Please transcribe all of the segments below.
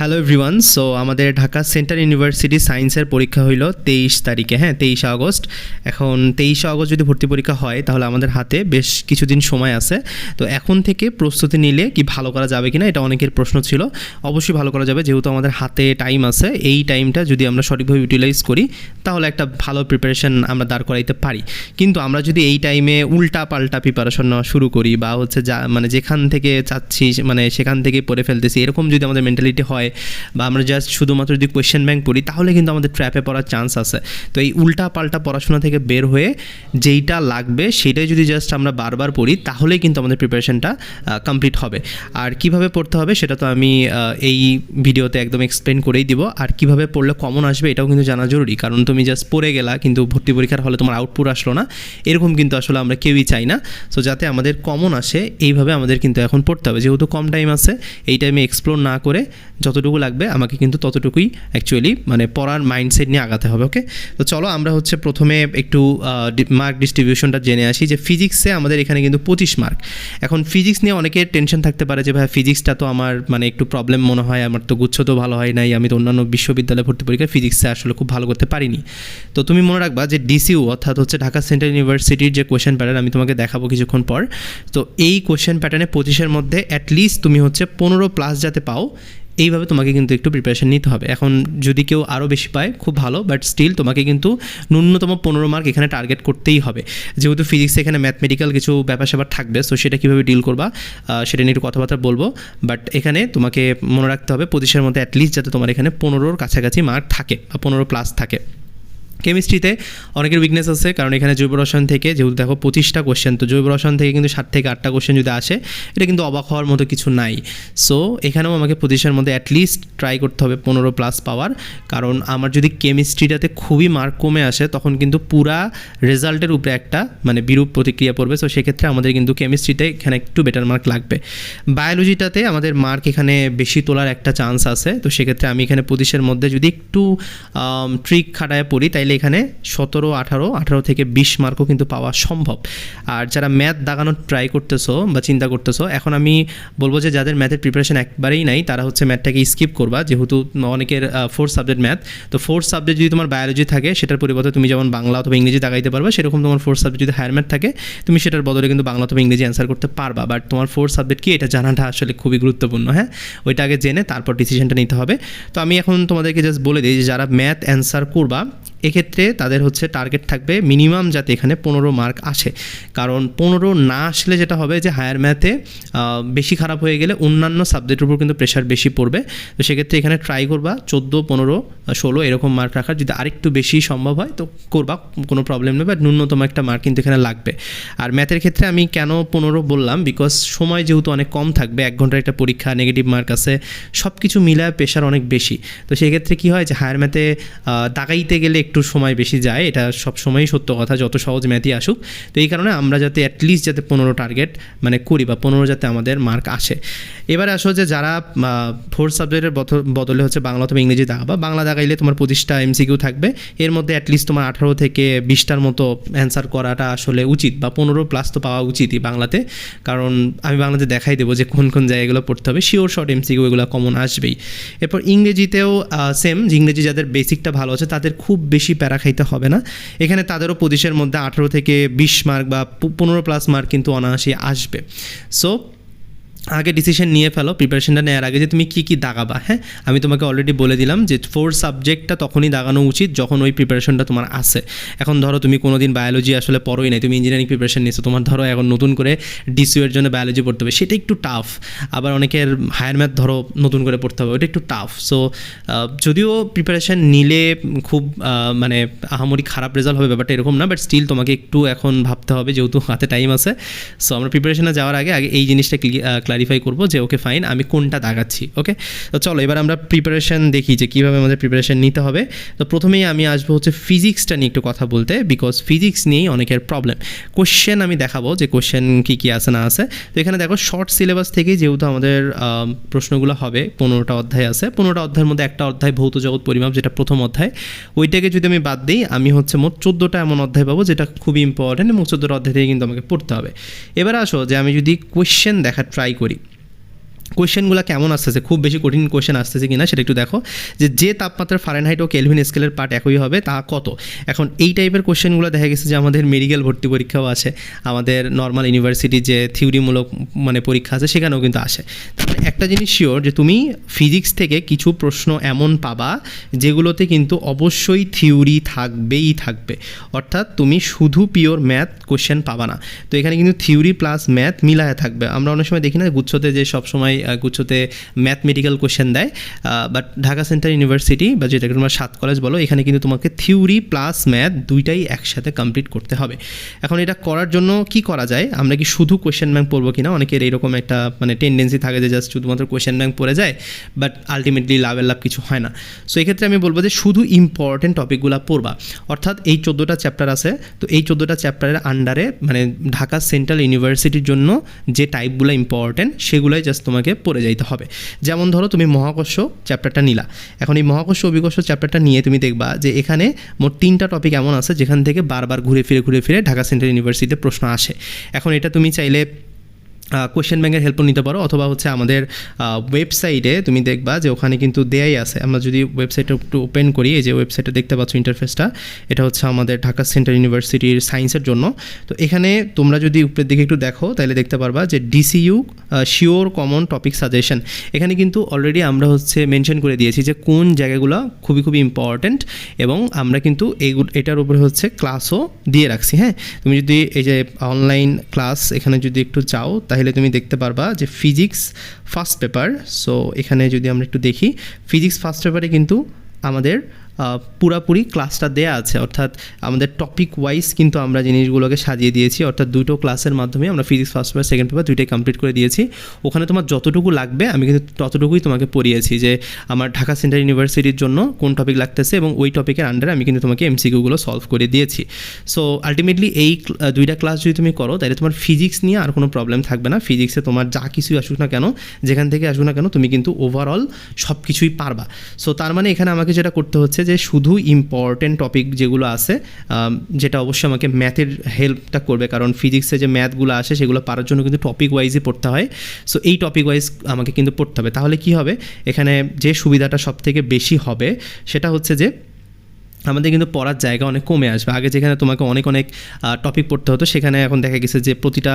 Hello everyone so আমাদের Dhaka central university সায়েন্সের পরীক্ষা হইল তেইশ তারিখে হ্যাঁ তেইশে আগস্ট। এখন তেইশে আগস্ট যদি ভর্তি পরীক্ষা হয়, তাহলে আমাদের হাতে বেশ কিছুদিন সময় আছে। তো এখন থেকে প্রস্তুতি নিলে কি ভালো করা যাবে কি না এটা অনেকের প্রশ্ন ছিল। অবশ্যই ভালো করা যাবে, যেহেতু আমাদের হাতে টাইম আছে। এই টাইমটা যদি আমরা সঠিকভাবে ইউটিলাইজ করি, তাহলে একটা ভালো প্রিপারেশন আমরা দাঁড় করাইতে পারি। কিন্তু আমরা যদি এই টাইমে উল্টা পাল্টা প্রিপারেশন নেওয়া শুরু করি, বা হচ্ছে যা মানে যেখান থেকে চাচ্ছি মানে সেখান থেকে পড়ে ফেলতেছি, এরকম যদি আমাদের মেন্টালিটি হয় বা আমরা জাস্ট শুধুমাত্র যদি কোয়েশ্চেন ব্যাংক পড়ি, তাহলে কিন্তু আমাদের ট্র্যাপে পড়ার চান্স আছে। তো এই উল্টা পাল্টা পড়াশোনা থেকে বের হয়ে যেইটা লাগবে, সেটাই যদি জাস্ট আমরা বারবার পড়ি, তাহলেই কিন্তু আমাদের প্রিপারেশনটা কমপ্লিট হবে। আর কীভাবে পড়তে হবে, সেটা তো আমি এই ভিডিওতে একদম এক্সপ্লেন করেই দিব। আর কীভাবে পড়লে কমন আসবে, এটাও কিন্তু জানা জরুরি। কারণ তুমি জাস্ট পড়ে গেলা, কিন্তু ভর্তি পরীক্ষার হলে তোমার আউটপুট আসলো না। এরকম কিন্তু আসলে আমরা কেউই চাই না। সো যাতে আমাদের কমন আসে, এইভাবে আমাদের কিন্তু এখন পড়তে হবে। যেহেতু কম টাইম আছে, এই টাইমে এক্সপ্লোর না করে যতটুকু লাগবে আমাকে কিন্তু ততটুকুই অ্যাকচুয়ালি মানে পড়ার মাইন্ডসেট নিয়ে আগাতে হবে ওকে তো চলো আমরা হচ্ছে প্রথমে একটু মার্ক ডিস্ট্রিবিউশনটা জেনে আসি যে ফিজিক্সে আমাদের এখানে কিন্তু পঁচিশ মার্ক এখন ফিজিক্স নিয়ে অনেকের টেনশন থাকতে পারে যে, ভাই ফিজিক্সটা তো আমার মানে একটু প্রবলেম মনে হয়, আমার তো গুচ্ছ তো ভালো হয় নাই, আমি তো অন্যান্য বিশ্ববিদ্যালয়ে ভর্তি পরীক্ষায় ফিজিক্সে আসলে খুব ভালো করতে পারিনি। তো তুমি মনে রাখবা যে ডিসিউ অর্থাৎ হচ্ছে ঢাকা সেন্ট্রাল ইউনিভার্সিটির যে কোয়েশ্চেন প্যাটার্ন আমি তোমাকে দেখাবো কিছুক্ষণ পর। তো এই কোয়েশ্চেন প্যাটার্নে পঁচিশের মধ্যে অ্যাটলিস্ট তুমি হচ্ছে পনেরো প্লাস যাতে পাও এইভাবে তোমাকে কিন্তু একটু প্রিপারেশন নিতে হবে। এখন যদি কেউ আরও বেশি পায়, খুব ভালো বাট স্টিল তোমাকে কিন্তু ন্যূনতম পনেরো মার্ক এখানে টার্গেট করতেই হবে। যেহেতু ফিজিক্সে এখানে ম্যাথমেটিক্যাল কিছু ব্যাপার স্যাপার থাকবে সো সেটা কীভাবে ডিল করবা সেটা নিয়ে একটু কথাবার্তা বলব। বাট এখানে তোমাকে মনে রাখতে হবে পঁচিশের মধ্যে অ্যাটলিস্ট যাতে তোমার এখানে পনেরোর কাছাকাছি মার্ক থাকে বা পনেরো প্লাস থাকে। কেমিস্ট্রিতে অনেকের উইকনেস আছে, কারণ এখানে জৈব রসায়ন থেকে যেহেতু দেখো পঁচিশটা কোশ্চেন তো জৈব রসায়ন থেকে কিন্তু ষাট থেকে আটটা কোশ্চেন যদি আসে, এটা কিন্তু অবাক হওয়ার মতো কিছু নাই। সো এখানেও আমাকে পঁচিশের মধ্যে অ্যাটলিস্ট ট্রাই করতে হবে পনেরো প্লাস পাওয়ার, কারণ আমার যদি কেমিস্ট্রিটাতে খুবই মার্ক কমে আসে, তখন কিন্তু পুরা রেজাল্টের উপরে একটা মানে বিরূপ প্রতিক্রিয়া পড়বে। সো সেক্ষেত্রে আমাদের কিন্তু কেমিস্ট্রিতে এখানে একটু বেটার মার্ক লাগবে। বায়োলজিটাতে আমাদের মার্ক এখানে বেশি তোলার একটা চান্স আছে, তো সেক্ষেত্রে আমি এখানে পঁচিশের মধ্যে যদি একটু ট্রিক খাটায় পড়ি, তাইলে এখানে সতেরো, আঠারো আঠারো থেকে বিশ মার্কও কিন্তু পাওয়া সম্ভব। আর যারা ম্যাথ দাগানোর ট্রাই করতেছো বা চিন্তা করতেছো, এখন আমি বলব যে যাদের ম্যাথের প্রিপারেশন একবারেই নাই, তারা হচ্ছে ম্যাথটাকে স্কিপ করবা। যেহেতু অনেকের ফোর্থ সাবজেক্ট ম্যাথ তো ফোর্থ সাবজেক্ট যদি তোমার বায়োলজি থাকে, সেটার পরিবর্তে তুমি যেমন বাংলা অথবা ইংরেজি দাগাইতে পারবে, সেরকম তোমার ফোর্থ সাবজেক্ট যদি হায়ার ম্যাথ থাকে, তুমি সেটার বদলে কিন্তু বাংলা অথবা ইংরেজি অ্যান্সার করতে পারবা। বাট তোমার ফোর্থ সাবজেক্ট কি, এটা জানাটা আসলে খুবই গুরুত্বপূর্ণ হ্যাঁ? ওইটা আগে জেনে তারপর ডিসিশনটা নিতে হবে। তো আমি এখন তোমাদেরকে জাস্ট বলে দিই যে যারা ম্যাথ অ্যান্সার করবা এক্ষেত্রে তাদের হচ্ছে টার্গেট থাকবে মিনিমাম যাতে এখানে পনেরো মার্ক আসে। কারণ পনেরো না আসলে যেটা হবে যে হায়ার ম্যাথে বেশি খারাপ হয়ে গেলে অন্যান্য সাবজেক্টের উপর কিন্তু প্রেশার বেশি পড়বে। তো সেক্ষেত্রে এখানে ট্রাই করবা চোদ্দ, পনেরো ষোলো এরকম মার্ক রাখার। যদি আরেকটু বেশি সম্ভব হয় তো করবা, কোনো প্রবলেম নেই বাট ন্যূনতম একটা মার্ক কিন্তু এখানে লাগবে। আর ম্যাথের ক্ষেত্রে আমি কেন পনেরো বললাম? বিকজ সময় যেহেতু অনেক কম থাকবে, এক ঘণ্টার একটা পরীক্ষা নেগেটিভ মার্ক আছে সব কিছু মিলায় প্রেশার অনেক বেশি। তো সেক্ষেত্রে কী হয় যে হায়ার ম্যাথে দাগাইতে গেলে একটু সময় বেশি যায়, এটা সব সময়ই সত্য কথা, যত সহজ ম্যাথই আসুক। তো এই কারণে আমরা যাতে অ্যাটলিস্ট যাতে পনেরো টার্গেট মানে করি বা পনেরো যাতে আমাদের মার্ক আসে। এবারে আসো যে যারা ফোর্থ সাবজেক্টের বদলে হচ্ছে বাংলা অথবা ইংরেজি দাগাবা বাংলা দাগাইলে তোমার পঁচিশটা এমসিকিউ থাকবে। এর মধ্যে অ্যাটলিস্ট তোমার আঠারো থেকে বিশটার মতো অ্যান্সার করাটা আসলে উচিত, বা পনেরো প্লাস তো পাওয়া উচিতই বাংলাতে। কারণ আমি বাংলাতে দেখাই দেবো যে কোন কোন জায়গাগুলো পড়তে হবে। শিওর শর্ট এমসিকিউ এগুলো কমন আসবেই। এরপর ইংরেজিতেও সেম ইংরেজি যাদের বেসিকটা ভালো আছে, তাদের খুব বেশি প্যারা খাইতে হবে না। এখানে তাদেরও পঁচিশের মধ্যে আঠেরো থেকে বিশ মার্ক বা পনেরো প্লাস মার্ক কিন্তু অনায়াসে আসবে। সো আগে ডিসিশন নিয়ে ফেলো প্রিপারেশনটা নেওয়ার আগে যে তুমি কী কী দাগাবা হ্যাঁ? আমি তোমাকে অলরেডি বলে দিলাম যে ফোর সাবজেক্টটা তখনই দাগানো উচিত যখন ওই প্রিপারেশনটা তোমার আসে এখন ধরো তুমি কোনো দিন বায়োলজি আসলে পড়োই নাই, তুমি ইঞ্জিনিয়ারিং প্রিপারেশন নিয়েছো তোমার ধরো এখন নতুন করে ডিসিউ এর জন্য বায়োলজি পড়তে হবে, সেটা একটু টাফ আবার অনেকের হায়ার ম্যাথ ধরো নতুন করে পড়তে হবে, ওটা একটু টাফ সো যদিও প্রিপারেশন নিলে খুব মানে আহামরি খারাপ রেজাল্ট হবে, ব্যাপারটা এরকম না বাট স্টিল তোমাকে একটু এখন ভাবতে হবে, যেহেতু হাতে টাইম আছে। সো আমরা প্রিপারেশনে যাওয়ার আগে আগে এই জিনিসটা ক্লারিফাই করব যে ওকে ফাইন আমি কোনটা দাগাচ্ছি ওকে তো চলো, এবার আমরা প্রিপারেশন দেখি যে কীভাবে আমাদের প্রিপারেশন নিতে হবে। তো প্রথমেই আমি আসব হচ্ছে ফিজিক্সটা নিয়ে একটু কথা বলতে বিকজ ফিজিক্স নিয়েই অনেকের প্রবলেম কোশ্চেন আমি দেখাবো যে কোশ্চেন কী কী আছে, না আছে। তো এখানে দেখো শর্ট সিলেবাস থেকেই যেহেতু আমাদের প্রশ্নগুলো হবে, পনেরোটা অধ্যায় আছে। পনেরোটা অধ্যায়ের মধ্যে একটা অধ্যায় ভৌত জগৎ পরিমাপ, যেটা প্রথম অধ্যায়। ওইটাকে যদি আমি বাদ দিই, আমি হচ্ছে মোট চোদ্দোটা এমন অধ্যায় পাবো, যেটা খুবই ইম্পর্টেন্ট এবং চোদ্দোটা অধ্যায় থেকে কিন্তু আমাকে পড়তে হবে। এবার আসো, যে আমি যদি কোশ্চেন দেখার ট্রাই করি anybody. কোয়েশ্চেনগুলো কেমন আসতেছে? খুব বেশি কঠিন কোয়েশ্চেন আসতেছে কিনা সেটা একটু দেখো। যে যে তাপমাত্রার ফারেনহাইট ও কেলভিন স্কেলের পার্ট একই হবে, তা কত? এখন এই টাইপের কোয়েশ্চেনগুলো দেখা গেছে যে, আমাদের মেডিকেল ভর্তি পরীক্ষাও আছে, আমাদের নর্মাল ইউনিভার্সিটি যে থিওরিমূলক মানে পরীক্ষা আছে, সেখানেও কিন্তু আসে। মানে একটা জিনিস শিওর যে, তুমি ফিজিক্স থেকে কিছু প্রশ্ন এমন পাবা, যেগুলোতে কিন্তু অবশ্যই থিওরি থাকবেই থাকবে। অর্থাৎ তুমি শুধু পিওর ম্যাথ কোশ্চেন পাবা না। তো এখানে কিন্তু থিওরি প্লাস ম্যাথ মিলায় থাকবে। আমরা অনেক সময় দেখি না, গুচ্ছতে যে সবসময় গুচ্ছতে ম্যাথমেটিক্যাল কোশ্চেন দেয় বাট ঢাকা সেন্ট্রাল ইউনিভার্সিটি বা যেটাকে তোমরা সাত কলেজ বলো, এখানে কিন্তু তোমাকে থিওরি প্লাস ম্যাথ দুইটাই একসাথে কমপ্লিট করতে হবে। এখন এটা করার জন্য কি করা যায়? আমরা কি শুধু কোশ্চেন ব্যাংক পড়ব কিনা? অনেকের এইরকম একটা মানে টেন্ডেন্সি থাকে যে জাস্ট শুধুমাত্র কোশ্চেন ব্যাংক পড়ে যায় বাট আলটিমেটলি লাভের লাভ কিছু হয় না। সো এক্ষেত্রে আমি বলব যে শুধু ইম্পর্টেন্ট টপিকগুলো পড়বা। অর্থাৎ এই চোদ্দোটা চ্যাপ্টার আছে, তো এই চোদ্দোটা চ্যাপ্টারের আন্ডারে মানে ঢাকা সেন্ট্রাল ইউনিভার্সিটির জন্য যে টাইপগুলো ইম্পর্টেন্ট সেগুলোই জাস্ট তোমাকে পড়ে যাইতে হবে। যেমন ধরো তুমি মহাকর্ষ চ্যাপ্টারটা নিলা। এখন এই মহাকর্ষ, অভিকর্ষ চ্যাপ্টারটা নিয়ে তুমি দেখবা যে এখানে মোট তিনটা টপিক এমন আছে যেখান থেকে বারবার ঘুরে ফিরে ঘুরে ফিরে ঢাকা সেন্ট্রাল ইউনিভার্সিটিতে প্রশ্ন আসে। এখন এটা তুমি চাইলে কোয়েশ্চেন ব্যাংকের হেল্পও নিতে পারো অথবা হচ্ছে আমাদের ওয়েবসাইটে তুমি দেখবা যে ওখানে কিন্তু দেয়াই আছে। আমরা যদি ওয়েবসাইটটা একটু ওপেন করি, এই যে ওয়েবসাইটে দেখতে পাচ্ছ ইন্টারফেসটা এটা হচ্ছে আমাদের ঢাকা সেন্ট্রাল ইউনিভার্সিটির সায়েন্সের জন্য। তো এখানে তোমরা যদি উপরের দিকে একটু দেখো, তাহলে দেখতে পারবা যে DCU sure common topic suggestion এখানে কিন্তু অলরেডি আমরা হচ্ছে মেনশন করে দিয়েছি যে কোন জায়গাগুলো খুবই খুবই ইম্পর্ট্যান্ট এবং আমরা কিন্তু এই এটার উপরে হচ্ছে ক্লাসও দিয়ে রাখছি হ্যাঁ? তুমি যদি এই যে অনলাইন ক্লাস এখানে যদি একটু যাও তাহলে তুমি দেখতে পারবা যে ফিজিক্স ফার্স্ট পেপার সো এখানে যদি আমরা একটু দেখি ফিজিক্স ফার্স্ট পেপারে কিন্তু আমাদের পুরাপুরি ক্লাসটা দেয়া আছে। অর্থাৎ আমাদের টপিক ওয়াইজ কিন্তু আমরা জিনিসগুলোকে সাজিয়ে দিয়েছি। অর্থাৎ দুটো ক্লাসের মাধ্যমে আমরা physics first paper second paper দুইটাই কমপ্লিট করে দিয়েছি। ওখানে তোমার যতটুকু লাগবে, আমি কিন্তু ততটুকুই তোমাকে পড়িয়েছি যে আমার ঢাকা সেন্ট্রাল ইউনিভার্সিটির জন্য কোন টপিক লাগতেছে এবং ওই টপিকের আন্ডারে আমি কিন্তু তোমাকে এমসিকিউগুলো সলভ করে দিয়েছি। সো আলটিমেটলি এই দুইটা ক্লাস যদি তুমি করো, তাহলে তোমার ফিজিক্স নিয়ে আর কোনো প্রবলেম থাকবে না। ফিজিক্সে তোমার যা কিছুই আসুক না কেন, যেখান থেকে আসুক না কেন, তুমি কিন্তু ওভারঅল সব কিছুই পারবা। সো তার মানে এখানে আমাকে যেটা করতে হচ্ছে যে শুধু ইম্পর্টেন্ট টপিক যেগুলো আছে যেটা অবশ্যই আমাকে ম্যাথের হেল্পটা করবে, কারণ ফিজিক্সে যে ম্যাথগুলো আসে সেগুলো পারার জন্য কিন্তু টপিক ওয়াইজই পড়তে হয়। সো এই টপিক ওয়াইজ আমাকে কিন্তু পড়তে হবে। তাহলে কি হবে? এখানে যে সুবিধাটা সব থেকে বেশি হবে, সেটা হচ্ছে যে আমাদের কিন্তু পড়ার জায়গা অনেক কমে আসবে। আগে যেখানে তোমাকে অনেক অনেক টপিক পড়তে হতো, সেখানে এখন দেখা গেছে যে প্রতিটা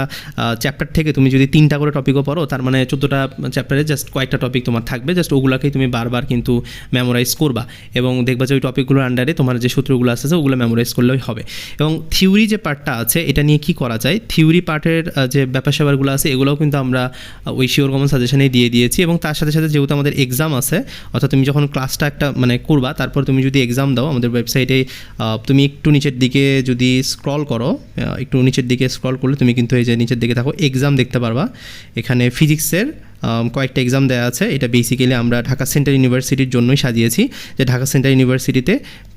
চ্যাপ্টার থেকে তুমি যদি তিনটা করে টপিকও পড়ো, তার মানে চোদ্দোটা চ্যাপ্টারে জাস্ট কয়েকটা টপিক তোমার থাকবে জাস্ট ওগুলোকেই তুমি বারবার কিন্তু মেমোরাইজ করবা। এবং দেখবা যে ওই টপিকগুলোর আন্ডারে তোমার যে সূত্রগুলো আসছে ওগুলো মেমোরাইজ করলেই হবে। এবং থিওরি যে পার্টটা আছে, এটা নিয়ে কি করা যায়? থিওরি পার্টের যে ব্যাপার স্যাপারগুলো আছে, এগুলোও কিন্তু আমরা ওই শিওর কমন সাজেশনেই দিয়ে দিয়েছি। এবং তার সাথে সাথে যেহেতু আমাদের এক্সাম আছে, অর্থাৎ তুমি যখন ক্লাসটা একটা মানে করবা, তারপর তুমি যদি এক্সাম দাও, আমাদের ওয়েবসাইটে তুমি একটু নিচের দিকে যদি স্ক্রল করো একটু নিচের দিকে স্ক্রল করলে তুমি কিন্তু এই যে নিচের দিকে থাকো এক্সাম দেখতে পারবা। এখানে ফিজিক্সের কয়েকটা এক্সাম দেওয়া আছে। এটা বেসিক্যালি আমরা ঢাকা সেন্ট্রাল ইউনিভার্সিটির জন্যই সাজিয়েছি যে ঢাকা সেন্ট্রাল ইউনিভার্সিটিতে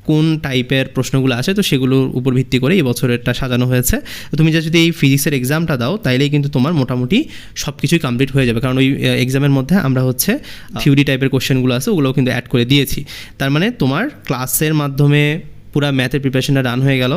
কোন টাইপের প্রশ্নগুলো আছে, তো সেগুলোর উপর ভিত্তি করে এই বছরেরটা সাজানো হয়েছে। তুমি যে যদি এই ফিজিক্সের এক্সামটা দাও, তাইলেই কিন্তু তোমার মোটামুটি সব কিছুই কমপ্লিট হয়ে যাবে। কারণ ওই এক্সামের মধ্যে আমরা হচ্ছে থিওরি টাইপের কোশ্চেনগুলো আছে, ওগুলোও কিন্তু অ্যাড করে দিয়েছি। তার মানে তোমার ক্লাসের মাধ্যমে পুরা ম্যাথের প্রিপারেশনটা রান হয়ে গেল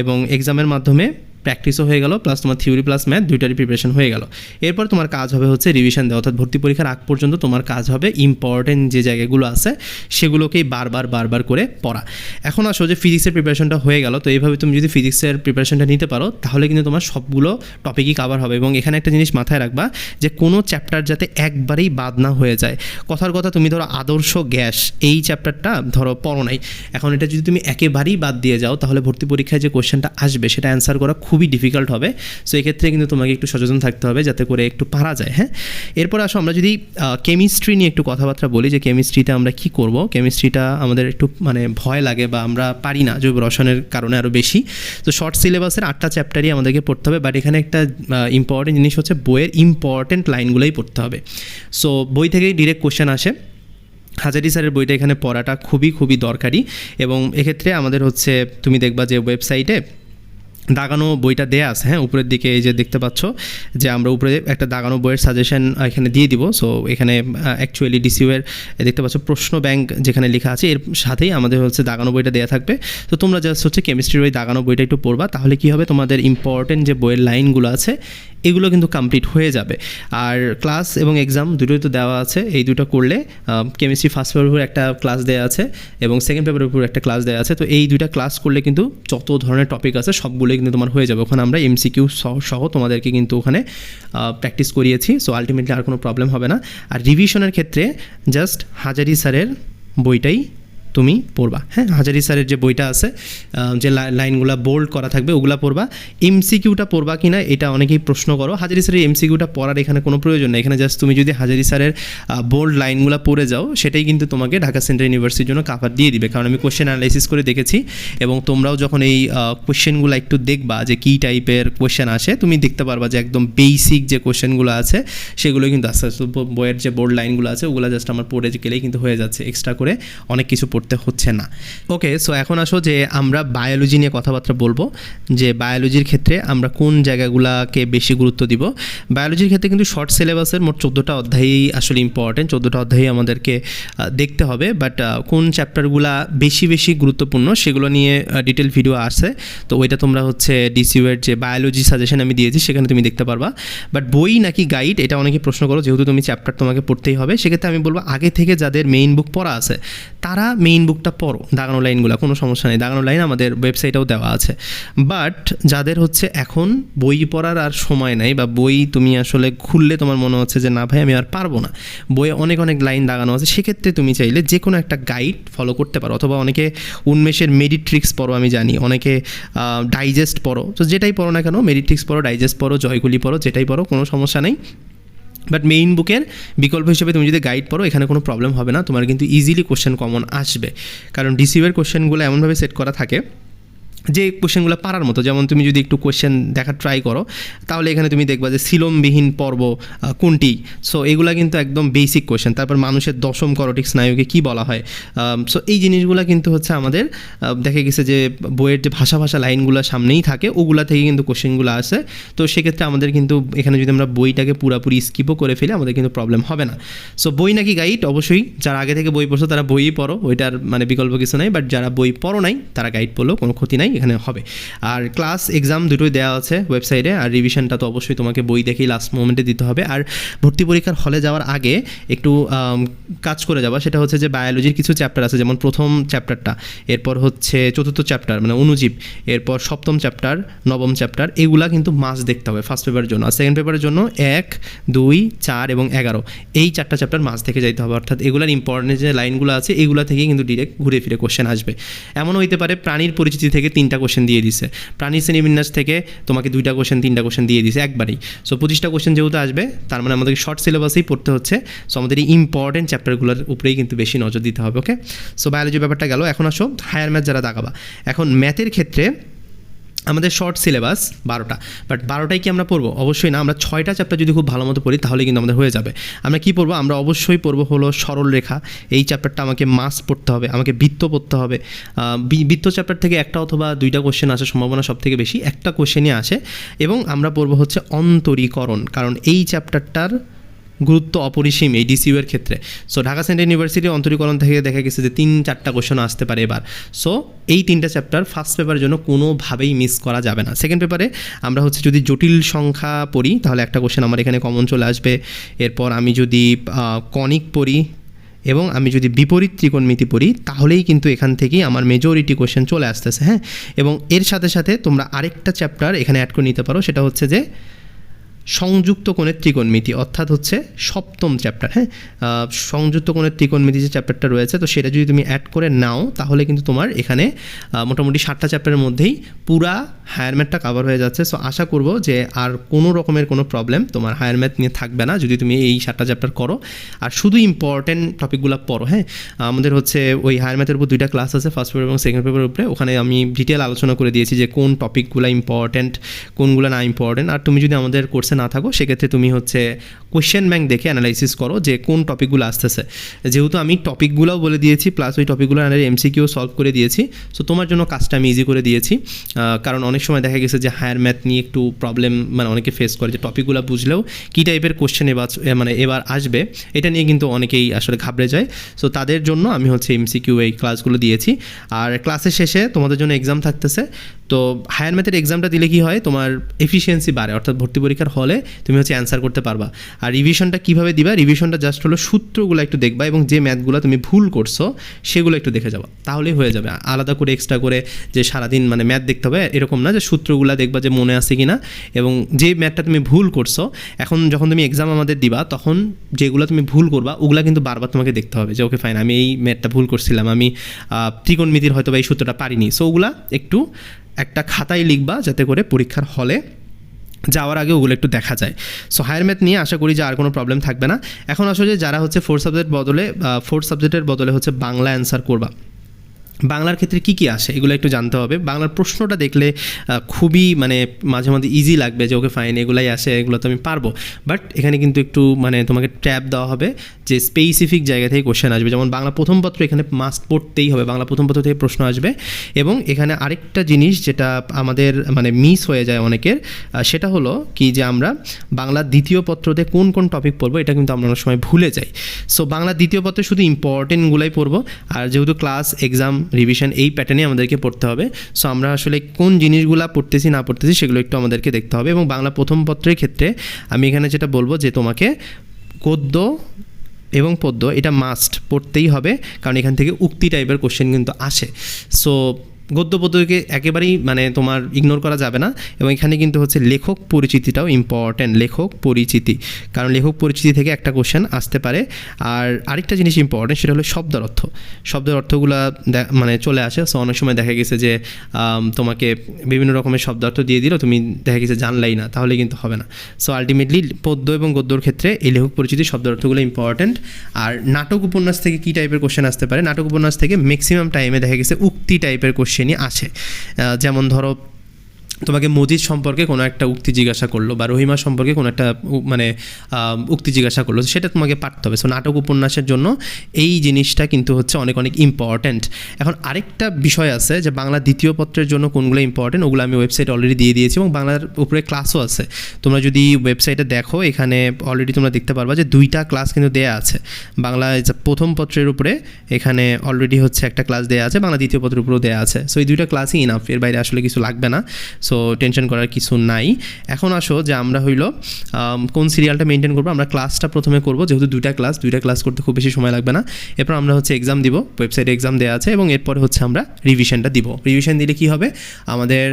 এবং এক্সামের মাধ্যমে প্র্যাকটিসও হয়ে গেল প্লাস তোমার থিওরি প্লাস ম্যাথ দুইটারই প্রিপারেশন হয়ে গেল। এরপর তোমার কাজ হবে হচ্ছে রিভিশন দেওয়া, অর্থাৎ ভর্তি পরীক্ষার আগ পর্যন্ত তোমার কাজ হবে ইম্পর্টেন্ট যে জায়গাগুলো আছে, সেগুলোকেই বারবার বারবার করে পড়া। এখন আসো যে ফিজিক্সের প্রিপারেশনটা হয়ে গেল, তো এইভাবে তুমি যদি ফিজিক্সের প্রিপারেশনটা নিতে পারো, তাহলে কিন্তু তোমার সবগুলো টপিকই কাভার হবে এবং এখানে একটা জিনিস মাথায় রাখবা যে কোনো চ্যাপ্টার যাতে একবারেই বাদ না হয়ে যায়। কথার কথা তুমি ধরো আদর্শ গ্যাস, এই চ্যাপ্টারটা ধরো পড়ো নাই। এখন এটা যদি তুমি একেবারেই বাদ দিয়ে যাও, তাহলে ভর্তি পরীক্ষায় যে কোশ্চেনটা আসবে, সেটা অ্যান্সার করা খুবই ডিফিকাল্ট হবে। সো এক্ষেত্রে কিন্তু তোমাকে একটু সচেতন থাকতে হবে যাতে করে একটু পারা যায় হ্যাঁ? এরপর আসো, আমরা যদি কেমিস্ট্রি নিয়ে একটু কথাবার্তা বলি যে কেমিস্ট্রিতে আমরা কি করব। কেমিস্ট্রিটা আমাদের একটু মানে ভয় লাগে বা আমরা পারি না জৈব রসায়নের কারণে আরও বেশি। তো শর্ট সিলেবাসের আটটা চ্যাপ্টারই আমাদেরকে পড়তে হবে বাট এখানে একটা ইম্পর্টেন্ট জিনিস হচ্ছে বইয়ের ইম্পর্টেন্ট লাইনগুলোই পড়তে হবে। সো বই থেকেই ডিরেক্ট কোশ্চেন আসে। হাজারি স্যারের বইটা এখানে পড়াটা খুবই খুবই দরকারি। এবং এক্ষেত্রে আমাদের হচ্ছে, তুমি দেখবা যে ওয়েবসাইটে দাগানো বইটা দেয়া আছে হ্যাঁ উপরের দিকে এই যে দেখতে পাচ্ছ যে আমরা উপরে একটা দাগানো বইয়ের সাজেশন এখানে দিয়ে দিব। সো এখানে অ্যাকচুয়ালি ডিসিউ এর দেখতে পাচ্ছ প্রশ্ন ব্যাংক যেখানে লেখা আছে, এর সাথেই আমাদের হচ্ছে দাগানো বইটা দেওয়া থাকবে। তো তোমরা জাস্ট হচ্ছে কেমিস্ট্রির ওই দাগানো বইটা একটু পড়বা, তাহলে কি হবে? তোমাদের ইম্পর্টেন্ট যে বইয়ের লাইনগুলো আছে, এগুলো কিন্তু কমপ্লিট হয়ে যাবে। আর ক্লাস এবং এক্সাম দুটোই তো দেওয়া আছে, এই দুটো করলে কেমিস্ট্রি ফার্স্ট পেপারের উপর একটা ক্লাস দেওয়া আছে এবং সেকেন্ড পেপারের উপর একটা ক্লাস দেওয়া আছে। তো এই দুইটা ক্লাস করলে কিন্তু যত ধরনের টপিক আছে, সবগুলোই কিন্তু তোমার হয়ে যাবে। ওখানে আমরা এমসিকিউ সহ সহ তোমাদেরকে কিন্তু ওখানে প্র্যাকটিস করিয়েছি। সো আলটিমেটলি আর কোনো প্রবলেম হবে না। আর রিভিশনের ক্ষেত্রে জাস্ট হাজারি স্যারের বইটাই তুমি পড়বা। হ্যাঁ হাজারি স্যারের যে বইটা আছে যে লাইনগুলো বোল্ড করা থাকবে, ওগুলা পড়বা। এমসিকিউটা পড়বা কি না এটা অনেকেই প্রশ্ন করো। হাজারি স্যারের এমসিকিউটা পড়ার এখানে কোনো প্রয়োজন নেই। এখানে জাস্ট তুমি যদি হাজারি স্যারের বোল্ড লাইনগুলো পড়ে যাও, সেটাই কিন্তু তোমাকে ঢাকা সেন্ট্রাল ইউনিভার্সিটির জন্য কাভার দিয়ে দিবে। কারণ আমি কোশ্চেন অ্যানালাইসিস করে দেখেছি এবং তোমরাও যখন এই কোশ্চেনগুলো একটু দেখবা যে কী টাইপের কোশ্চেন আসে, তুমি দেখতে পারবা যে একদম বেসিক যে কোশ্চেনগুলো আছে, সেগুলো কিন্তু আস্তে আস্তে বইয়ের যে বোর্ড লাইনগুলো আছে, ওগুলো জাস্ট আমার পড়ে গেলেই কিন্তু হয়ে যাচ্ছে। এক্সট্রা করে অনেক কিছু পড়তে হচ্ছে না। ওকে সো এখন আসো যে আমরা বায়োলজি নিয়ে কথাবার্তা বলব, যে বায়োলজির ক্ষেত্রে আমরা কোন জায়গাগুলোকে বেশি গুরুত্ব দিব। বায়োলজির ক্ষেত্রে কিন্তু শর্ট সিলেবাসের মোট চোদ্দোটা অধ্যায়ই আসলে ইম্পর্টেন্ট চোদ্দোটা অধ্যায়ই আমাদেরকে দেখতে হবে বাট কোন চ্যাপ্টারগুলো বেশি বেশি গুরুত্বপূর্ণ সেগুলো নিয়ে ডিটেল ভিডিও আসে তো ওইটা তোমরা হচ্ছে ডিসিউয়ের যে বায়োলজি সাজেশন আমি দিয়েছি, সেখানে তুমি দেখতে পারবা। বাট বই নাকি গাইড এটা অনেকে প্রশ্ন করো, যেহেতু তুমি চ্যাপ্টার তোমাকে পড়তেই হবে, সেক্ষেত্রে আমি বলব আগে থেকে যাদের মেইন বুক পড়া আছে, তারা মেইন বুকটা পড়ো, দাগানো লাইনগুলো, কোনো সমস্যা নেই। দাগানো লাইন আমাদের ওয়েবসাইটেও দেওয়া আছে। বাট যাদের হচ্ছে এখন বই পড়ার আর সময় নাই বা বই তুমি আসলে খুললে তোমার মনে হচ্ছে যে, না ভাই, আমি আর পারব না। বইয়ে অনেক অনেক লাইন দাগানো আছে। সেক্ষেত্রে তুমি চাইলে যে কোনো একটা গাইড ফলো করতে পারো। অথবা অনেকে উন্মেষের মেডিট্রিক্স পড়ো, আমি জানি। অনেকে ডাইজেস্ট পড়ো। তো যেটাই পড়ো না কেন মেডিট্রিক্স পড়ো ডাইজেস্ট পড়ো জয়গুলি পড়ো, যেটাই পড়ো, কোনো সমস্যা নেই। বাট মেইন বুকের বিকল্প হিসেবে তুমি যদি গাইড পড়ো, এখানে কোনো প্রবলেম হবে না। তোমার কিন্তু ইজিলি কোশ্চেন কমন আসবে। কারণ ডিসিভের কোশ্চেনগুলো এমনভাবে সেট করা থাকে যে কোশ্চেনগুলো পারার মতো, যেমন তুমি যদি একটু কোশ্চেন দেখার ট্রাই করো, তাহলে এখানে তুমি দেখবা যে সিলমবিহীন পর্ব কোনটি? সো এগুলা কিন্তু একদম বেসিক কোশ্চেন তারপর মানুষের দশম করটিক স্নায়ুকে কি বলা হয়? সো এই জিনিসগুলো কিন্তু হচ্ছে আমাদের দেখা গেছে যে বইয়ের যে ভাষা ভাষা লাইনগুলো সামনেই থাকে, ওগুলা থেকে কিন্তু কোশ্চেনগুলো আসে। তো সেক্ষেত্রে আমাদের কিন্তু এখানে যদি আমরা বইটাকে পুরাপুরি স্কিপও করে ফেলি, আমাদের কিন্তু প্রবলেম হবে না। সো বই নাকি গাইড অবশ্যই। যারা আগে থেকে বই পড়ছো, তারা বইই পড়ো। ওইটার মানে বিকল্প কিছু নাই। বাট যারা বই পড়ো নাই, তারা গাইড পড়লেও কোনো ক্ষতি নাই। এখানে হবে। আর ক্লাস এক্সাম দুটোই দেওয়া আছে ওয়েবসাইটে আর রিভিশনটা তো অবশ্যই তোমাকে বই দেখেই লাস্ট মোমেন্টে দিতে হবে। আর ভর্তি পরীক্ষার হলে যাওয়ার আগে একটু কাজ করে যাওয়া, সেটা হচ্ছে যে বায়োলজির কিছু চ্যাপ্টার আছে, যেমন প্রথম চ্যাপ্টারটা এরপর হচ্ছে চতুর্থ চ্যাপ্টার মানে অনুজীব, এরপর সপ্তম চ্যাপ্টার নবম চ্যাপ্টার এগুলা কিন্তু মাস দেখতে হবে ফার্স্ট পেপারের জন্য। আর সেকেন্ড পেপারের জন্য এক, দুই, চার এবং এগারো, এই চারটা চ্যাপ্টার মাস থেকে যাইতে হবে। অর্থাৎ এগুলার ইম্পর্টেন্ট যে লাইনগুলো আছে, এগুলা থেকে কিন্তু ডিরেক্ট ঘুরে ফিরে কোশ্চেন আসবে। এমন হইতে পারে, প্রাণীর পরিচিতি থেকে তিনটা কোশ্চেন দিয়ে দিছে। প্রাণী শ্রেণীবিন্যাস থেকে তোমাকে দুইটা কোশ্চেন তিনটা কোশ্চেন দিয়ে দিছে একবারেই। সো পঁচিশটা কোশ্চেন যেহেতু আসবে, তার মানে আমাদেরকে শর্ট সিলেবাসেই পড়তে হচ্ছে। সো আমাদের এই ইম্পর্টেন্ট চ্যাপ্টারগুলোর উপরেই কিন্তু বেশি নজর দিতে হবে ওকে সো বায়োলজি ব্যাপারটা গেল। এখন আসো হায়ার ম্যাথ যারা দাগাবা এখন ম্যাথের ক্ষেত্রে আমাদের শর্ট সিলেবাস বারোটা। বাট বারোটাই কি আমরা পড়ব? অবশ্যই না। আমরা ছয়টা চ্যাপ্টার যদি খুব ভালো মতো পড়ি, তাহলে কিন্তু আমাদের হয়ে যাবে। আমরা কি পড়ব? আমরা অবশ্যই পড়ব হলো সরল রেখা। এই চ্যাপ্টারটা আমাকে মাস পড়তে হবে, আমাকে বৃত্ত পড়তে হবে। বৃত্ত চ্যাপ্টার থেকে একটা অথবা দুইটা কোশ্চেন আসার সম্ভাবনা সব থেকে বেশি। একটা কোশ্চেনই আসে। এবং আমরা পড়ব হচ্ছে অন্তরীকরণ। কারণ এই চ্যাপ্টারটার গুরুত্ব অপরিসীম এই ডিসিউ এর ক্ষেত্রে। সো ঢাকা সেন্ট্রাল ইউনিভার্সিটির অন্তরীকরণ থেকে দেখা গেছে যে তিন, চারটা কোশ্চেন আসতে পারে এবার। সো এই তিনটা চ্যাপ্টার ফার্স্ট পেপারের জন্য কোনোভাবেই মিস করা যাবে না। সেকেন্ড পেপারে আমরা হচ্ছে যদি জটিল সংখ্যা পড়ি, তাহলে একটা কোশ্চেন আমার এখানে কমন চলে আসবে। এরপর আমি যদি কনিক পড়ি এবং আমি যদি বিপরীত ত্রিকোণমিতি পড়ি, তাহলেই কিন্তু এখান থেকেই আমার মেজরিটি কোশ্চেন চলে আসতেছে হ্যাঁ? এবং এর সাথে সাথে তোমরা আরেকটা চ্যাপ্টার এখানে অ্যাড করে নিতে পারো, সেটা হচ্ছে যে সংযুক্ত কোণের ত্রিকোণমিতি, অর্থাৎ হচ্ছে সপ্তম চ্যাপ্টার হ্যাঁ? সংযুক্ত কোণের ত্রিকোণমিতি যে চ্যাপ্টারটা রয়েছে, তো সেটা যদি তুমি অ্যাড করে নাও, তাহলে কিন্তু তোমার এখানে মোটামুটি সাতটা চ্যাপ্টারের মধ্যেই পুরা হায়ার ম্যাথটা কাভার হয়ে যাচ্ছে। সো আশা করব যে আর কোনো রকমের কোনো প্রবলেম তোমার হায়ার ম্যাথ নিয়ে থাকবে না, যদি তুমি এই সাতটা চ্যাপ্টার করো। আর শুধু ইম্পর্টেন্ট টপিকগুলো পড়ো হ্যাঁ? আমাদের হচ্ছে ওই হায়ার ম্যাথের উপর দুইটা ক্লাস আছে ফার্স্ট পেপার এবং সেকেন্ড পেপারের উপরে। ওখানে আমি ডিটেল আলোচনা করে দিয়েছি যে কোন টপিকগুলো ইম্পর্টেন্ট কোনগুলো না ইম্পর্টেন্ট আর তুমি যদি আমাদের কোর্সে না থাকো, সেক্ষেত্রে তুমি হচ্ছে কোয়েশ্চেন ব্যাংক দেখে অ্যানালাইসিস করো যে কোন টপিকগুলো আসতেছে। যেহেতু আমি টপিকগুলোও বলে দিয়েছি প্লাস ওই টপিকগুলো এমসিকিউ সলভ করে দিয়েছি সো তোমার জন্য কাজটা আমি ইজি করে দিয়েছি। কারণ অনেক সময় দেখা গেছে যে হায়ার ম্যাথ নিয়ে একটু প্রবলেম মানে অনেকে ফেস করে যে টপিকগুলো বুঝলেও কী টাইপের কোশ্চেন এবার মানে এবার আসবে, এটা নিয়ে কিন্তু অনেকেই আসলে ঘাবড়ে যায়। সো তাদের জন্য আমি হচ্ছে এমসিকিউ এই ক্লাসগুলো দিয়েছি। আর ক্লাসের শেষে তোমাদের জন্য এক্সাম থাকতেছে, তো হায়ার ম্যাথের এক্সামটা দিলে কি হয়? তোমার এফিসিয়েন্সি বাড়ে, অর্থাৎ ভর্তি পরীক্ষার হলে তুমি হচ্ছে অ্যান্সার করতে পারবা। আর রিভিশনটা কীভাবে দিবা? রিভিশনটা জাস্ট হলো সূত্রগুলো একটু দেখবা এবং যে ম্যাথগুলো তুমি ভুল করছ, সেগুলো একটু দেখে যাবা। তাহলেই হয়ে যাবে। আলাদা করে এক্সট্রা করে যে সারাদিন মানে ম্যাথ দেখতে হবে, এরকম না যে সূত্রগুলো দেখবা যে মনে আছে কি না এবং যে ম্যাথটা তুমি ভুল করছ, এখন যখন তুমি এক্সাম আমাদের দিবা, তখন যেগুলো তুমি ভুল করবা, ওগুলো কিন্তু বারবার তোমাকে দেখতে হবে যে ওকে ফাইন আমি এই ম্যাথটা ভুল করছিলাম, আমি ত্রিকোণমিতির হয়তো বা এই সূত্রটা পারিনি। সো ওগুলা একটু একটা খাতায় লিখবা যাতে করে পরীক্ষার হলে যাওয়ার আগে ওগুলো একটু দেখা যায়। সো হায়ার ম্যাথ নিয়ে আশা করি যে আর কোনো প্রবলেম থাকবে না। এখন আসলে যারা হচ্ছে ফোর্থ সাবজেক্ট বদলে ফোর্থ সাবজেক্টের বদলে হচ্ছে বাংলা অ্যান্সার করবা। বাংলার ক্ষেত্রে কী কী আসে? এগুলো একটু জানতে হবে। বাংলার প্রশ্নটা দেখলে খুবই মানে মাঝে মাঝে ইজি লাগবে যে, ওকে ফাইন এগুলাই আসে, এগুলো তো আমি পারব। বাট এখানে কিন্তু একটু মানে তোমাকে ট্যাব দেওয়া হবে যে স্পেসিফিক জায়গা থেকে কোশ্চেন আসবে। যেমন বাংলা প্রথম পত্র এখানে মাস্ট পড়তেই হবে। বাংলা প্রথম পত্র থেকে প্রশ্ন আসবে। এবং এখানে আরেকটা জিনিস যেটা আমাদের মানে মিস হয়ে যায় অনেকের সেটা হলো কি যে, আমরা বাংলার দ্বিতীয় পত্রতে কোন কোন টপিক পড়ব এটা কিন্তু আমরা অনেক সময় ভুলে যাই। সো বাংলার দ্বিতীয় পত্রে শুধু ইম্পর্টেন্টগুলাই পড়ব। আর যেহেতু ক্লাস এক্সাম রিভিশন এই প্যাটার্নে আমাদেরকে পড়তে হবে। সো আমরা আসলে কোন জিনিসগুলো পড়তেছি, না পড়তেছি সেগুলো একটু আমাদেরকে দেখতে হবে এবং বাংলা প্রথম পত্রের ক্ষেত্রে আমি এখানে যেটা বলব যে তোমাকে গদ্য এবং পদ্য এটা মাস্ট পড়তেই হবে, কারণ এখান থেকে উক্তি টাইপের কোশ্চেন কিন্তু আসে। সো গদ্য পদ্যকে একেবারেই মানে তোমার ইগনোর করা যাবে না এবং এখানে কিন্তু হচ্ছে লেখক পরিচিতিটাও ইম্পর্ট্যান্ট লেখক পরিচিতি। কারণ লেখক পরিচিতি থেকে একটা কোশ্চেন আসতে পারে। আর আরেকটা জিনিস ইম্পর্টেন্ট সেটা হলো শব্দের অর্থ। শব্দের অর্থগুলো মানে চলে আসে। সো অনেক সময় দেখা গেছে যে তোমাকে বিভিন্ন রকমের শব্দ অর্থ দিয়ে দিল, তুমি দেখা গেছে জানলাই না, তাহলে কিন্তু হবে না। সো আলটিমেটলি পদ্য এবং গদ্যর ক্ষেত্রে এই লেখক পরিচিতি শব্দ অর্থগুলো ইম্পর্ট্যান্ট আর নাটক উপন্যাস থেকে কী টাইপের কোশ্চেন আসতে পারে? নাটক উপন্যাস থেকে ম্যাক্সিমাম টাইমে দেখা গেছে উক্তি টাইপের কোশ্চেনই আসে আছে। যেমন ধরো তোমাকে মজিদ সম্পর্কে কোনো একটা উক্তি জিজ্ঞাসা করল বা রহিমা সম্পর্কে কোনো একটা মানে উক্তি জিজ্ঞাসা করল সেটা তোমাকে পারতে হবে। সো নাটক উপন্যাসের জন্য এই জিনিসটা কিন্তু হচ্ছে অনেক অনেক ইম্পর্ট্যান্ট এখন আরেকটা বিষয় আছে যে বাংলা দ্বিতীয় পত্রের জন্য কোনগুলো ইম্পর্ট্যান্ট ওগুলো আমি ওয়েবসাইট অলরেডি দিয়ে দিয়েছি এবং বাংলার উপরে ক্লাসও আছে। তোমরা যদি ওয়েবসাইটে দেখো, এখানে অলরেডি তোমরা দেখতে পারবা যে দুইটা ক্লাস কিন্তু দেয়া আছে। বাংলা প্রথম পত্রের উপরে এখানে অলরেডি হচ্ছে একটা ক্লাস দেয়া আছে, বাংলা দ্বিতীয় পত্রের উপরেও দেওয়া আছে। সো এই দুইটা ক্লাসই ইনাফ এর বাইরে আসলে কিছু লাগবে না। সো টেনশন করার কিছু নাই। এখন আসো যে আমরা হইল কোন সিরিয়ালটা মেনটেন করব, আমরা ক্লাসটা প্রথমে করব, যেহেতু দুইটা ক্লাস দুইটা ক্লাস করতে খুব বেশি সময় লাগবে না। এরপর আমরা হচ্ছে এক্সাম দিব ওয়েবসাইটে এক্সাম দেওয়া আছে, এবং এরপরে হচ্ছে আমরা রিভিশনটা দিব। রিভিশন দিলে কি হবে? আমাদের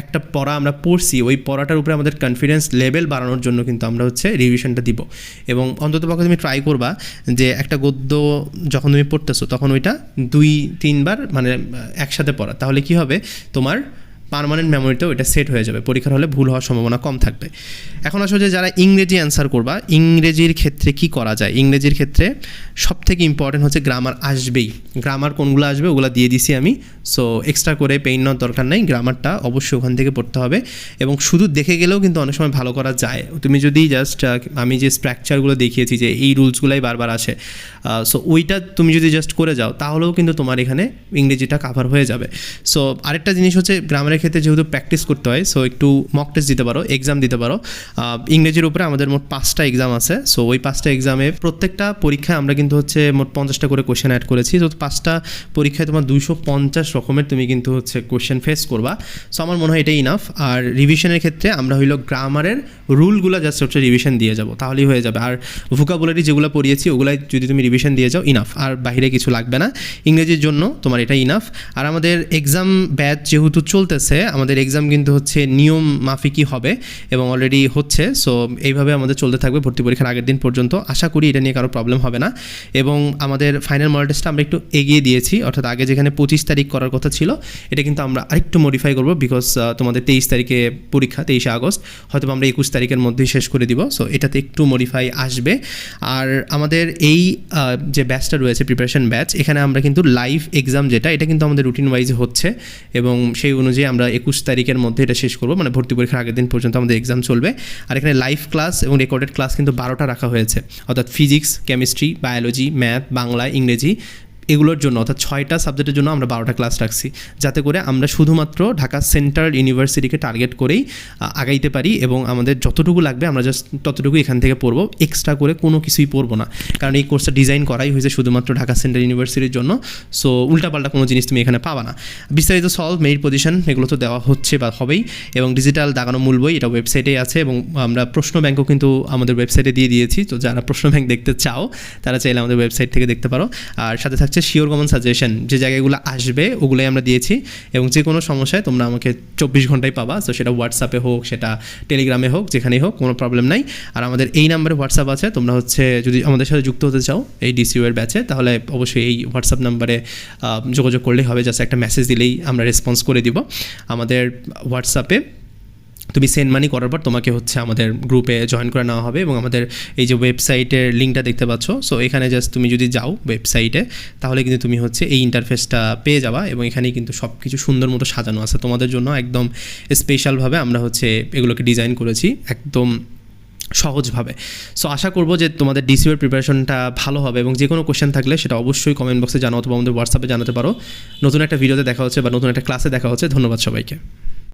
একটা পড়া আমরা পড়ছি, ওই পড়াটার উপরে আমাদের কনফিডেন্স লেভেল বাড়ানোর জন্য কিন্তু আমরা হচ্ছে রিভিশনটা দিব। এবং অন্তত পক্ষে তুমি ট্রাই করবা যে একটা গদ্য যখন তুমি পড়তেছো, তখন ওইটা দুই, তিনবার মানে একসাথে পড়া। তাহলে কি হবে? তোমার পার্মানেন্ট মেমোরিতেও এটা সেট হয়ে যাবে। পরীক্ষার হলে ভুল হওয়ার সম্ভাবনা কম থাকবে। এখন আসলে যে যারা ইংরেজি অ্যান্সার করবা, ইংরেজির ক্ষেত্রে কি করা যায়? ইংরেজির ক্ষেত্রে সব থেকে ইম্পর্টেন্ট হচ্ছে গ্রামার আসবেই। গ্রামার কোনগুলো আসবে ওগুলো দিয়ে দিছি আমি। সো এক্সট্রা করে পেইন নেওয়ার দরকার নেই। গ্রামারটা অবশ্যই ওখান থেকে পড়তে হবে। এবং শুধু দেখে গেলেও কিন্তু অনেক সময় ভালো করা যায়। তুমি যদি জাস্ট আমি যে স্ট্রাকচারগুলো দেখিয়েছি যে এই রুলসগুলাই বারবার আসে সো ওইটা তুমি যদি জাস্ট করে যাও, তাহলেও কিন্তু তোমার এখানে ইংরেজিটা কাভার হয়ে যাবে। সো আরেকটা জিনিস হচ্ছে গ্রামারের ক্ষেত্রে যেহেতু প্র্যাকটিস করতে হয় সো একটু মক টেস্ট দিতে পারো এক্সাম দিতে পারো। ইংরেজির উপরে আমাদের মোট পাঁচটা এক্সাম আছে সো ওই পাঁচটা এক্সামে প্রত্যেকটা পরীক্ষায় আমরা কিন্তু হচ্ছে মোট পঞ্চাশটা করে কোশ্চেন অ্যাড করেছি। তো পাঁচটা পরীক্ষায় তোমার দুশো পঞ্চাশ রকমের তুমি কিন্তু হচ্ছে কোশ্চেন ফেস করবা। সো আমার মনে হয় এটাই ইনাফ আর রিভিশনের ক্ষেত্রে আমরা হইল গ্রামারের রুলগুলো জাস্ট হচ্ছে রিভিশন দিয়ে যাব, তাহলেই হয়ে যাবে। আর ভোকাবুলারি যেগুলো পড়িয়েছি, ওগুলাই যদি তুমি রিভিশন দিয়ে যাও ইনাফ আর বাইরে কিছু লাগবে না। ইংরেজির জন্য তোমার এটা ইনাফ আর আমাদের এক্সাম ব্যাচ যেহেতু চলতেছে আমাদের এক্সাম কিন্তু হচ্ছে নিয়ম মাফিকই হবে এবং অলরেডি হচ্ছে। সো এইভাবে আমাদের চলতে থাকবে ভর্তি পরীক্ষার আগের দিন পর্যন্ত। আশা করি এটা নিয়ে কারও প্রবলেম হবে না। এবং আমাদের ফাইনাল মডেল টেস্টটা আমরা একটু এগিয়ে দিয়েছি। অর্থাৎ আগে যেখানে পঁচিশ তারিখ করার কথা ছিল, এটা কিন্তু আমরা আরেকটু মডিফাই করব বিকজ তোমাদের তেইশ তারিখে পরীক্ষা, তেইশে আগস্ট। হয়তো আমরা একুশ তারিখের মধ্যেই শেষ করে দিব। সো এটাতে একটু মডিফাই আসবে। আর আমাদের এই যে ব্যাচটা রয়েছে প্রিপারেশন ব্যাচ এখানে আমরা কিন্তু লাইভ এক্সাম যেটা, এটা কিন্তু আমাদের রুটিন ওয়াইজ হচ্ছে। এবং সেই অনুযায়ী আমরা একুশ তারিখের মধ্যে এটা শেষ করব। মানে ভর্তি পরীক্ষার আগের দিন পর্যন্ত আমাদের এক্সাম চলবে। আর এখানে লাইভ ক্লাস এবং রেকর্ডেড ক্লাস কিন্তু বারোটা রাখা হয়েছে। অর্থাৎ physics chemistry biology math Bangla, ইংরেজি এগুলোর জন্য, অর্থাৎ ছয়টা সাবজেক্টের জন্য আমরা বারোটা ক্লাস রাখছি। যাতে করে আমরা শুধুমাত্র ঢাকা সেন্ট্রাল ইউনিভার্সিটিকে টার্গেট করেই আগাইতে পারি এবং আমাদের যতটুকু লাগবে আমরা জাস্ট ততটুকু এখান থেকে পড়ব। এক্সট্রা করে কোনো কিছুই পড়ব না। কারণ এই কোর্সটা ডিজাইন করাই হয়েছে শুধুমাত্র ঢাকা সেন্ট্রাল ইউনিভার্সিটির জন্য। সো উল্টাপাল্টা কোনো জিনিস তুমি এখানে পাবা না। বিস্তারিত সলভ মেরিট পজিশন এগুলো তো দেওয়া হচ্ছে বা হবেই এবং ডিজিটাল দাগানো মূল বই এটা ওয়েবসাইটেই আছে এবং আমরা প্রশ্ন ব্যাংকও কিন্তু আমাদের ওয়েবসাইটে দিয়ে দিয়েছি। তো যারা প্রশ্ন ব্যাংক দেখতে চাও, তারা চাইলে আমাদের ওয়েবসাইট থেকে দেখতে পারো। আর সাথে থাকছে শিওর কমন সাজেশন যে জায়গাগুলো আসবে, ওগুলোই আমরা দিয়েছি এবং যে কোনো সমস্যায় তোমরা আমাকে চব্বিশ ঘন্টায় পাবা। তো সেটা হোয়াটসঅ্যাপে হোক, সেটা টেলিগ্রামে হোক, যেখানেই হোক, কোনো প্রবলেম নাই। আর আমাদের এই নাম্বারে হোয়াটসঅ্যাপ আছে। তোমরা হচ্ছে যদি আমাদের সাথে যুক্ত হতে চাও এই ডিসিউ এর ব্যাচে তাহলে অবশ্যই এই হোয়াটসঅ্যাপ নাম্বারে যোগাযোগ করলেই হবে। জাস্ট একটা মেসেজ দিলেই আমরা রেসপন্স করে দিব। আমাদের হোয়াটসঅ্যাপে তুমি সেন্ড মানি করার পর তোমাকে হচ্ছে আমাদের গ্রুপে জয়েন করে নেওয়া হবে এবং আমাদের এই যে ওয়েবসাইটের লিঙ্কটা দেখতে পাচ্ছ সো এখানে জাস্ট তুমি যদি যাও ওয়েবসাইটে তাহলে কিন্তু তুমি হচ্ছে এই ইন্টারফেসটা পেয়ে যাবা এবং এখানেই কিন্তু সব কিছু সুন্দর মতো সাজানো আছে। তোমাদের জন্য একদম স্পেশালভাবে আমরা হচ্ছে এগুলোকে ডিজাইন করেছি একদম সহজভাবে সো আশা করব যে তোমাদের ডিসিউর প্রিপারেশনটা ভালো হবে এবং যে কোনো কোশ্চেন থাকলে সেটা অবশ্যই কমেন্ট বক্সে জানাও অথবা আমাদের হোয়াটসঅ্যাপে জানাতে পারো। নতুন একটা ভিডিওতে দেখা হচ্ছে বা নতুন একটা ক্লাসে দেখা হচ্ছে। ধন্যবাদ সবাইকে।